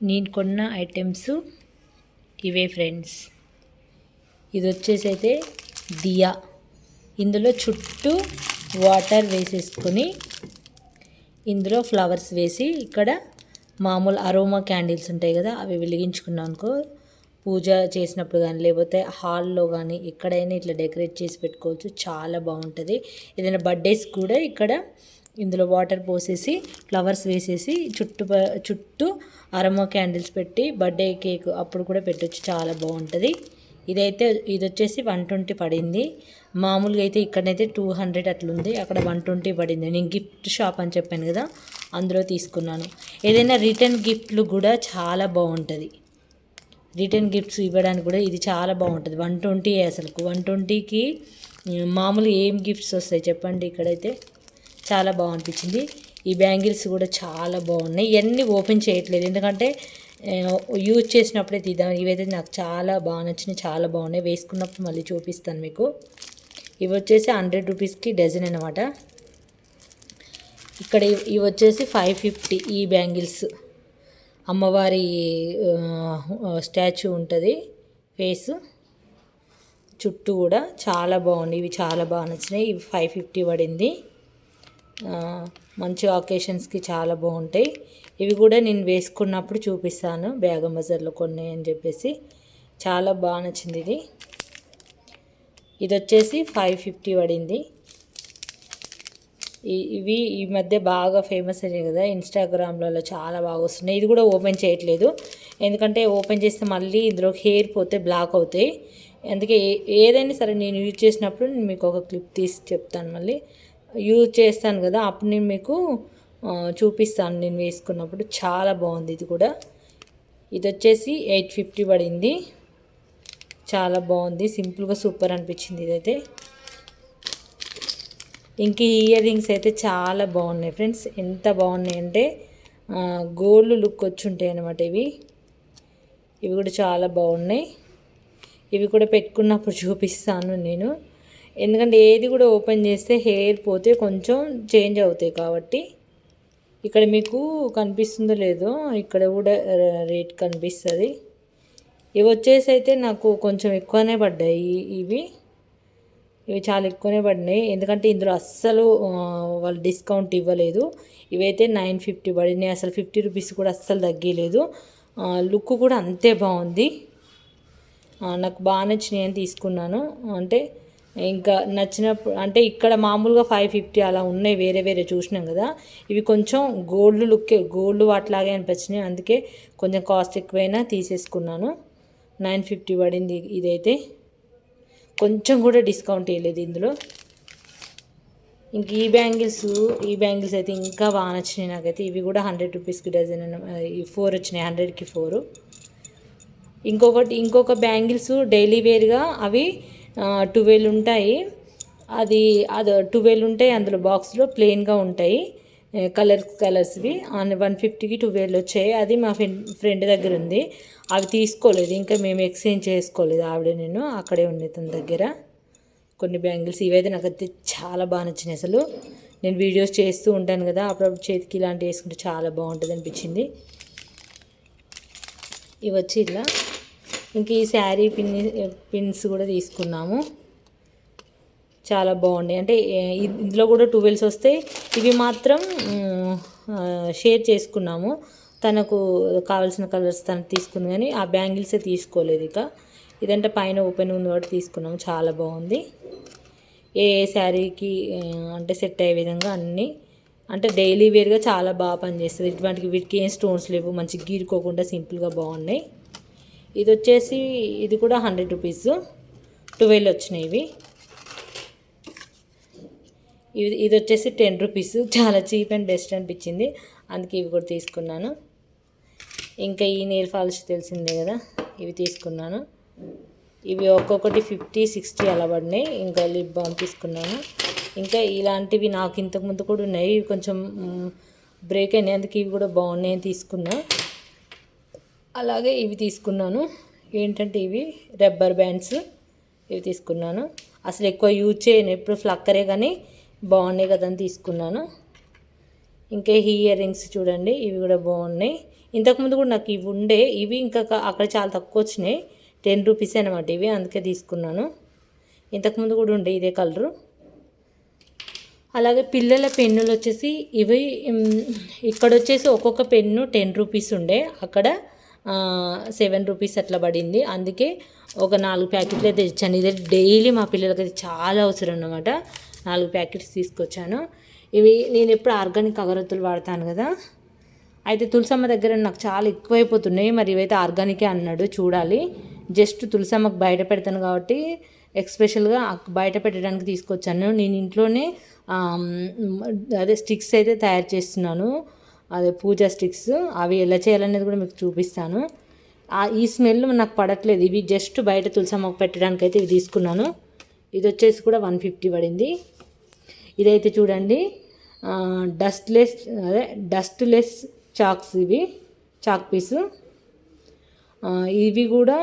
నేను కొన్న ఐటమ్స్ ఇవే ఫ్రెండ్స్. ఇది వచ్చేసి అయితే దియా. ఇందులో చుట్టూ వాటర్ వేసేసుకొని ఇందులో ఫ్లవర్స్ వేసి ఇక్కడ మామూలు అరోమా క్యాండిల్స్ ఉంటాయి కదా అవి వెలిగించుకున్నాం అనుకో. పూజ చేసినప్పుడు కానీ లేకపోతే హాల్లో కానీ ఎక్కడైనా ఇట్లా డెకరేట్ చేసి పెట్టుకోవచ్చు. చాలా బాగుంటుంది. ఏదైనా బర్త్డేస్ కూడా ఇక్కడ ఇందులో వాటర్ పోసేసి ఫ్లవర్స్ వేసేసి చుట్టూ చుట్టూ అరమో క్యాండిల్స్ పెట్టి బర్త్డే కేక్ అప్పుడు కూడా పెట్టచ్చు. చాలా బాగుంటుంది. ఇదైతే ఇది వచ్చేసి వన్ ట్వంటీ పడింది. మామూలుగా అయితే ఇక్కడైతే టూ హండ్రెడ్ అట్లుంది. అక్కడ వన్ ట్వంటీ పడింది. నేను గిఫ్ట్ షాప్ అని చెప్పాను కదా అందులో తీసుకున్నాను. ఏదైనా రిటర్న్ గిఫ్ట్లు కూడా చాలా బాగుంటుంది. రిటర్న్ గిఫ్ట్స్ ఇవ్వడానికి కూడా ఇది చాలా బాగుంటుంది. వన్ ట్వంటీ అసలు వన్ ట్వంటీకి మామూలు ఏం గిఫ్ట్స్ వస్తాయి చెప్పండి ఇక్కడైతే. చాలా బాగనిపించింది. ఈ బ్యాంగిల్స్ కూడా చాలా బాగున్నాయి. ఇవన్నీ ఓపెన్ చేయట్లేదు. ఎందుకంటే యూజ్ చేసినప్పుడే తీద్దాం. ఇవైతే నాకు చాలా బాగా నచ్చినాయి. చాలా బాగున్నాయి. వేసుకున్నప్పుడు మళ్ళీ చూపిస్తాను మీకు. ఇవి వచ్చేసి హండ్రెడ్ రూపీస్కి డజన్ అనమాట ఇక్కడ ఇవి వచ్చేసి ఫైవ్ ఫిఫ్టీ ఈ బ్యాంగిల్స్. అమ్మవారి స్టాచ్యూ ఉంటుంది. ఫేస్. చుట్టూ కూడా చాలా బాగుంది ఇవి చాలా బాగా నచ్చినాయి. ఇవి ఫైవ్ ఫిఫ్టీ పడింది. మంచి ఆకేషన్స్కి చాలా బాగుంటాయి. ఇవి కూడా నేను వేసుకున్నప్పుడు చూపిస్తాను బ్యాగం బజార్లో కొన్ని అని చెప్పేసి. చాలా బాగా నచ్చింది ఇది. ఇది వచ్చేసి ఫైవ్ ఫిఫ్టీ పడింది ఇవి ఈ మధ్య బాగా ఫేమస్ అయ్యాయి కదా ఇన్స్టాగ్రామ్లలో చాలా బాగా వస్తున్నాయి. ఇది కూడా ఓపెన్ చేయట్లేదు. ఎందుకంటే ఓపెన్ చేస్తే మళ్ళీ ఇందులో హెయిర్ పోతే బ్లాక్ అవుతాయి. అందుకే ఏదైనా సరే నేను యూజ్ చేసినప్పుడు నేను మీకు ఒక క్లిప్ తీసి చెప్తాను మళ్ళీ. యూజ్ చేస్తాను కదా అప్పుడు నేను మీకు చూపిస్తాను. నేను వేసుకున్నప్పుడు చాలా బాగుంది ఇది కూడా. ఇది వచ్చేసి ఎయిట్ ఫిఫ్టీ పడింది. చాలా బాగుంది. సింపుల్గా సూపర్ అనిపించింది ఇదైతే. ఇంక ఇయర్ రింగ్స్ అయితే చాలా బాగున్నాయి ఫ్రెండ్స్. ఎంత బాగున్నాయి అంటే గోల్డ్ లుక్ వచ్చి ఉంటాయి అనమాట ఇవి. ఇవి కూడా చాలా బాగున్నాయి. ఇవి కూడా పెట్టుకున్నప్పుడు చూపిస్తాను నేను. ఎందుకంటే ఏది కూడా ఓపెన్ చేస్తే హెయిర్ పోతే కొంచెం చేంజ్ అవుతాయి కాబట్టి. ఇక్కడ మీకు కనిపిస్తుందో లేదో ఇక్కడ కూడా రేట్ కనిపిస్తుంది. ఇవి వచ్చేసి అయితే నాకు కొంచెం ఎక్కువనే పడ్డాయి ఇవి. ఇవి చాలా ఎక్కువనే పడినాయి. ఎందుకంటే ఇందులో అస్సలు వాళ్ళు డిస్కౌంట్ ఇవ్వలేదు. ఇవైతే నైన్ ఫిఫ్టీ పడినాయి. అసలు ఫిఫ్టీ రూపీస్ కూడా అస్సలు తగ్గలేదు. లుక్ కూడా అంతే బాగుంది. నాకు బాగా నచ్చినాయి అని తీసుకున్నాను. అంటే ఇంకా నచ్చినప్పుడు అంటే ఇక్కడ మామూలుగా ఫైవ్ ఫిఫ్టీ అలా ఉన్నాయి వేరే వేరే చూసినాం కదా. ఇవి కొంచెం గోల్డ్ లుక్కే గోల్డ్ వాటిలాగే అనిపించినాయి. అందుకే కొంచెం కాస్ట్ ఎక్కువైనా తీసేసుకున్నాను. నైన్ ఫిఫ్టీ పడింది ఇదైతే. కొంచెం కూడా డిస్కౌంట్ వేయలేదు ఇందులో. ఇంక ఈ బ్యాంగిల్స్ ఈ బ్యాంగిల్స్ అయితే ఇంకా బాగా నచ్చినాయి నాకైతే. ఇవి కూడా హండ్రెడ్ రూపీస్కి డజన్ ఫోర్ వచ్చినాయి హండ్రెడ్కి ఫోర్ ఇంకొకటి ఇంకొక బ్యాంగిల్స్ డైలీ వేర్గా అవి ట్వెల్వ్ ఉంటాయి. అది అది ట్వెల్వ్ ఉంటాయి అందులో బాక్స్లో ప్లెయిన్గా ఉంటాయి. కలర్స్ కలర్స్వి. వన్ ఫిఫ్టీకి ట్వెల్వ్ వచ్చాయి. అది మా ఫ్రెండ్ ఫ్రెండ్ దగ్గర ఉంది. అవి తీసుకోలేదు. ఇంకా మేము ఎక్స్చేంజ్ చేసుకోలేదు. ఆవిడ నేను అక్కడే ఉండే తన దగ్గర. కొన్ని బ్యాంగిల్స్ ఇవైతే నాకు అయితే చాలా బాగా నచ్చినాయి అసలు. నేను వీడియోస్ చేస్తూ ఉంటాను కదా అప్పుడప్పుడు చేతికి ఇలాంటివి వేసుకుంటే చాలా బాగుంటుంది అనిపించింది. ఇవి వచ్చి ఇలా. ఇంక ఈ శారీ పిన్ పిన్స్ కూడా తీసుకున్నాము. చాలా బాగున్నాయి అంటే ఇందులో కూడా టువెల్స్ వస్తాయి ఇవి మాత్రం షేర్ చేసుకున్నాము. తనకు కావాల్సిన కలర్స్ తను తీసుకుంది కానీ ఆ బ్యాంగిల్సే తీసుకోలేదు ఇక. ఇదంటే పైన ఓపెన్ ఉంది కాబట్టి తీసుకున్నాము. చాలా బాగుంది. ఏ ఏ శారీకి అంటే సెట్ అయ్యే విధంగా అన్నీ. అంటే డైలీ వేర్గా చాలా బాగా పనిచేస్తుంది. ఇటువంటి వీటికి ఏం స్టోన్స్ లేవు. మంచి గీరుకోకుండా సింపుల్గా బాగున్నాయి. ఇది వచ్చేసి ఇది కూడా హండ్రెడ్ రూపీస్. ట్వెల్వ్ వచ్చినాయి ఇవి. ఇది ఇది వచ్చేసి టెన్ రూపీస్. చాలా చీప్ అండ్ బెస్ట్ అనిపించింది. అందుకే ఇవి కూడా తీసుకున్నాను. ఇంకా ఈ నెయిల్ పాలిష్ తెలిసిందే కదా ఇవి తీసుకున్నాను. ఇవి ఒక్కొక్కటి ఫిఫ్టీ సిక్స్టీ అలా పడినాయి. ఇంకా లిప్ బామ్ తీసుకున్నాను. ఇంకా ఇలాంటివి నాకు ఇంతకుముందు కూడా ఉన్నాయి. ఇవి కొంచెం బ్రేక్ అయినాయి. అందుకే ఇవి కూడా బాగున్నాయి తీసుకున్నా. అలాగే ఇవి తీసుకున్నాను. ఏంటంటే ఇవి రబ్బర్ బ్యాండ్స్ ఇవి తీసుకున్నాను. అసలు ఎక్కువ యూజ్ చేయను ఎప్పుడు ఫ్లక్కరే కానీ బాగున్నాయి కదా అని తీసుకున్నాను. ఇంకా ఇయర్ రింగ్స్ చూడండి ఇవి కూడా బాగున్నాయి. ఇంతకుముందు కూడా నాకు ఇవి ఉండే ఇవి ఇంకా అక్కడ చాలా తక్కువ వచ్చినాయి. టెన్ రూపీస్ అనమాట ఇవి అందుకే తీసుకున్నాను. ఇంతకుముందు కూడా ఉండే ఇదే కలరు. అలాగే పిల్లల పెన్నులు వచ్చేసి ఇవి ఇక్కడ వచ్చేసి ఒక్కొక్క పెన్ను టెన్ రూపీస్ ఉండే. అక్కడ సెవెన్ రూపీస్ అట్లా పడింది. అందుకే ఒక నాలుగు ప్యాకెట్లు అయితే ఇచ్చాను ఇది డైలీ మా పిల్లలకి అది చాలా అవసరం అన్నమాట. నాలుగు ప్యాకెట్స్ తీసుకొచ్చాను. ఇవి నేను ఎప్పుడు ఆర్గానిక్ అగరత్తులు వాడతాను కదా. అయితే తులసమ్మ దగ్గర నాకు చాలా ఎక్కువైపోతున్నాయి. మరి ఇవైతే ఆర్గానికే అన్నాడు చూడాలి. జస్ట్ తులసమ్మకు బయట పెడతాను కాబట్టి ఎక్స్పెషల్గా బయట పెట్టడానికి తీసుకొచ్చాను. నేను ఇంట్లోనే అదే స్టిక్స్ అయితే తయారు చేస్తున్నాను. అదే పూజా స్టిక్స్ అవి ఎలా చేయాలనేది కూడా మీకు చూపిస్తాను. ఆ ఈ స్మెల్ నాకు పడట్లేదు. ఇవి జస్ట్ బయట తులసమ్మకు పెట్టడానికి అయితే ఇవి తీసుకున్నాను. ఇది వచ్చేసి కూడా వన్ ఫిఫ్టీ పడింది. ఇదైతే చూడండి. డస్ట్లెస్ అదే డస్ట్లెస్ చాక్స్ ఇవి చాక్ పీసు. ఇవి కూడా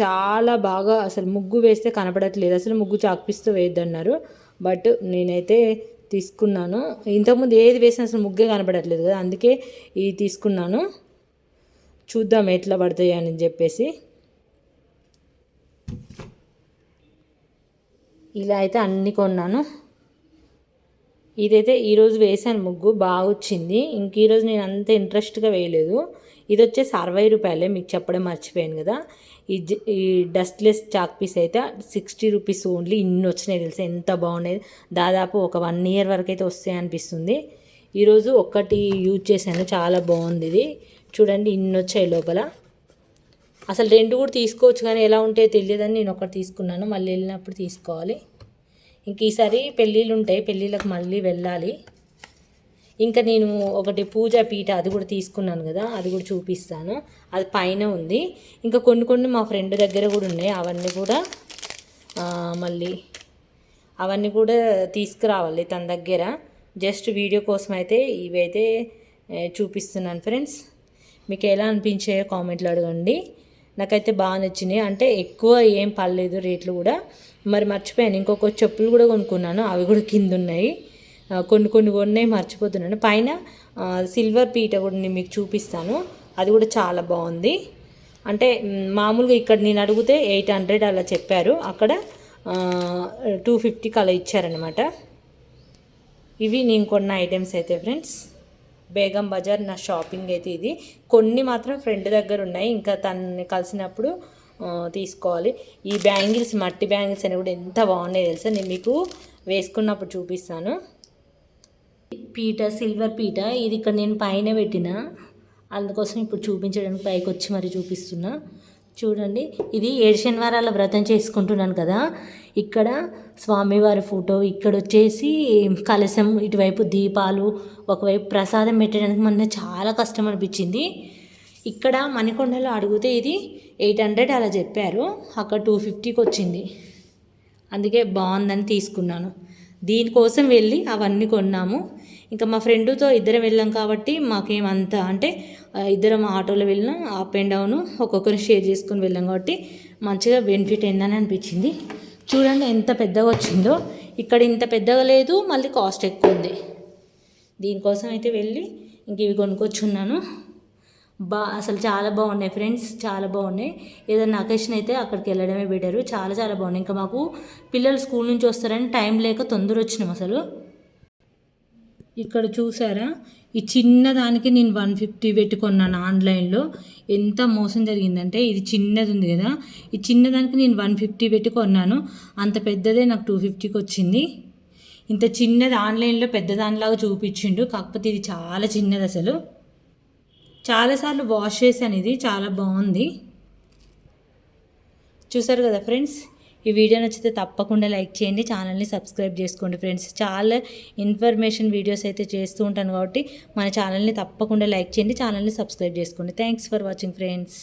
చాలా బాగా అసలు ముగ్గు వేస్తే కనపడట్లేదు. అసలు ముగ్గు చాక్ పీస్తో వేయద్దన్నారు. బట్ నేనైతే తీసుకున్నాను. ఇంతకుముందు ఏది వేసినా అసలు ముగ్గే కనపడట్లేదు కదా అందుకే ఇది తీసుకున్నాను. చూద్దాం ఎట్లా పడతాయి అని చెప్పేసి. ఇలా అయితే అన్ని కొన్నాను. ఇదైతే ఈరోజు వేసాను ముగ్గు బాగా వచ్చింది. ఇంక ఈరోజు నేను అంత ఇంట్రెస్ట్గా వేయలేదు. ఇది వచ్చేసి అరవై రూపాయలే మీకు చెప్పడం మర్చిపోయాను కదా. ఈ జ- ఈ డస్ట్లెస్ చాక్ పీస్ అయితే సిక్స్టీ రూపీస్ ఓన్లీ. ఇన్ని వచ్చినాయి తెలుసా? ఎంత బాగున్నాయి. దాదాపు ఒక వన్ ఇయర్ వరకు అయితే వస్తాయి అనిపిస్తుంది. ఈరోజు ఒక్కటి యూజ్ చేశాను. చాలా బాగుంది ఇది. చూడండి ఇన్ని వచ్చాయి లోపల. అసలు రెండు కూడా తీసుకోవచ్చు కానీ ఎలా ఉంటే తెలియదని నేను ఒకటి తీసుకున్నాను. మళ్ళీ వెళ్ళినప్పుడు తీసుకోవాలి. ఇంక ఈసారి పెళ్ళిళ్ళు ఉంటాయి. పెళ్ళిళ్ళకి మళ్ళీ వెళ్ళాలి. ఇంకా నేను ఒకటి పూజా పీట అది కూడా తీసుకున్నాను కదా అది కూడా చూపిస్తాను. అది పైన ఉంది. ఇంకా కొన్ని కొన్ని మా ఫ్రెండ్ దగ్గర కూడా ఉన్నాయి. అవన్నీ కూడా మళ్ళీ అవన్నీ కూడా తీసుకురావాలి తన దగ్గర. జస్ట్ వీడియో కోసం అయితే ఇవైతే చూపిస్తున్నాను ఫ్రెండ్స్ మీకు ఎలా అనిపించాయో కామెంట్లు అడగండి. నాకైతే బాగా నచ్చినాయి. అంటే ఎక్కువ ఏం పర్లేదు రేట్లు కూడా. మరి మర్చిపోయాను. ఇంకొక చెప్పులు కూడా కొనుక్కున్నాను. అవి కూడా కింద ఉన్నాయి. కొన్ని కొన్ని ఉన్నాయి మర్చిపోతున్నాను. పైన సిల్వర్ పీట కూడా నేను మీకు చూపిస్తాను. అది కూడా చాలా బాగుంది. అంటే మామూలుగా ఇక్కడ నేను అడిగితే ఎయిట్ హండ్రెడ్ అలా చెప్పారు. అక్కడ టూ ఫిఫ్టీకి అలా ఇచ్చారనమాట ఇవి నేను కొన్న ఐటమ్స్ అయితే ఫ్రెండ్స్ బేగం బజార్ నా షాపింగ్ అయితే ఇది. కొన్ని మాత్రం ఫ్రెండ్ దగ్గర ఉన్నాయి. ఇంకా తనని కలిసినప్పుడు తీసుకోవాలి. ఈ బ్యాంగిల్స్ మట్టి బ్యాంగిల్స్ అనేవి కూడా ఎంత బాగున్నాయి తెలుసా? నేను మీకు వేసుకున్నప్పుడు చూపిస్తాను. పీట సిల్వర్ పీట ఇది ఇక్కడ నేను పైన పెట్టిన. అందుకోసం ఇప్పుడు చూపించడానికి పైకి వచ్చి మరి చూపిస్తున్నా. చూడండి ఇది ఏడు శనివారాల వ్రతం చేసుకుంటున్నాను కదా. ఇక్కడ స్వామివారి ఫోటో ఇక్కడ వచ్చేసి కలశం ఇటువైపు దీపాలు ఒకవైపు ప్రసాదం పెట్టడానికి మొన్న చాలా కష్టం అనిపించింది. ఇక్కడ మణికొండలో అడిగితే ఇది ఎయిట్ హండ్రెడ్ అలా చెప్పారు. అక్కడ టూ ఫిఫ్టీకి వచ్చింది. అందుకే బాగుందని తీసుకున్నాను. దీనికోసం వెళ్ళి అవన్నీ కొన్నాము. ఇంకా మా ఫ్రెండ్తో ఇద్దరం వెళ్ళాం కాబట్టి మాకేమంత అంటే ఇద్దరం ఆటోలో వెళ్ళినా అప్ అండ్ డౌన్ ఒక్కొక్కరు షేర్ చేసుకొని వెళ్ళాం కాబట్టి మంచిగా బెనిఫిట్ అయిందని అనిపించింది. చూడండి ఎంత పెద్దగా వచ్చిందో. ఇక్కడ ఇంత పెద్దగా లేదు మళ్ళీ కాస్ట్ ఎక్కువ ఉంది. దీనికోసం అయితే వెళ్ళి ఇంక ఇవి కొనుక్కొచ్చున్నాను. బా అసలు చాలా బాగున్నాయి ఫ్రెండ్స్ చాలా బాగున్నాయి. ఏదైనా అకేషన్ అయితే అక్కడికి వెళ్ళడమే బెటరు చాలా చాలా బాగున్నాయి. ఇంకా మాకు పిల్లలు స్కూల్ నుంచి వస్తారని టైం లేక తొందర వచ్చినాం అసలు. ఇక్కడ చూసారా? ఈ చిన్న దానికి నేను వన్ ఫిఫ్టీ పెట్టుకున్నాను ఆన్లైన్లో. ఎంత మోసం జరిగిందంటే ఇది చిన్నది ఉంది కదా? ఈ చిన్నదానికి నేను వన్ ఫిఫ్టీ పెట్టుకున్నాను. అంత పెద్దదే నాకు టూ ఫిఫ్టీకి వచ్చింది. ఇంత చిన్నది ఆన్లైన్లో పెద్దదానిలాగా చూపించిండు. కాకపోతే ఇది చాలా చిన్నది అసలు. చాలాసార్లు వాష్ చేశాను ఇది. చాలా బాగుంది. చూసారు కదా ఫ్రెండ్స్? ఈ వీడియో నచ్చితే తప్పకుండా లైక్ చేయండి ఛానల్ని సబ్స్క్రైబ్ చేసుకోండి ఫ్రెండ్స్. చాలా ఇన్ఫర్మేషన్ వీడియోస్ అయితే చేస్తూ ఉంటాను కాబట్టి మన ఛానల్ని తప్పకుండా లైక్ చేయండి ఛానల్ని సబ్స్క్రైబ్ చేసుకోండి. Thanks for watching friends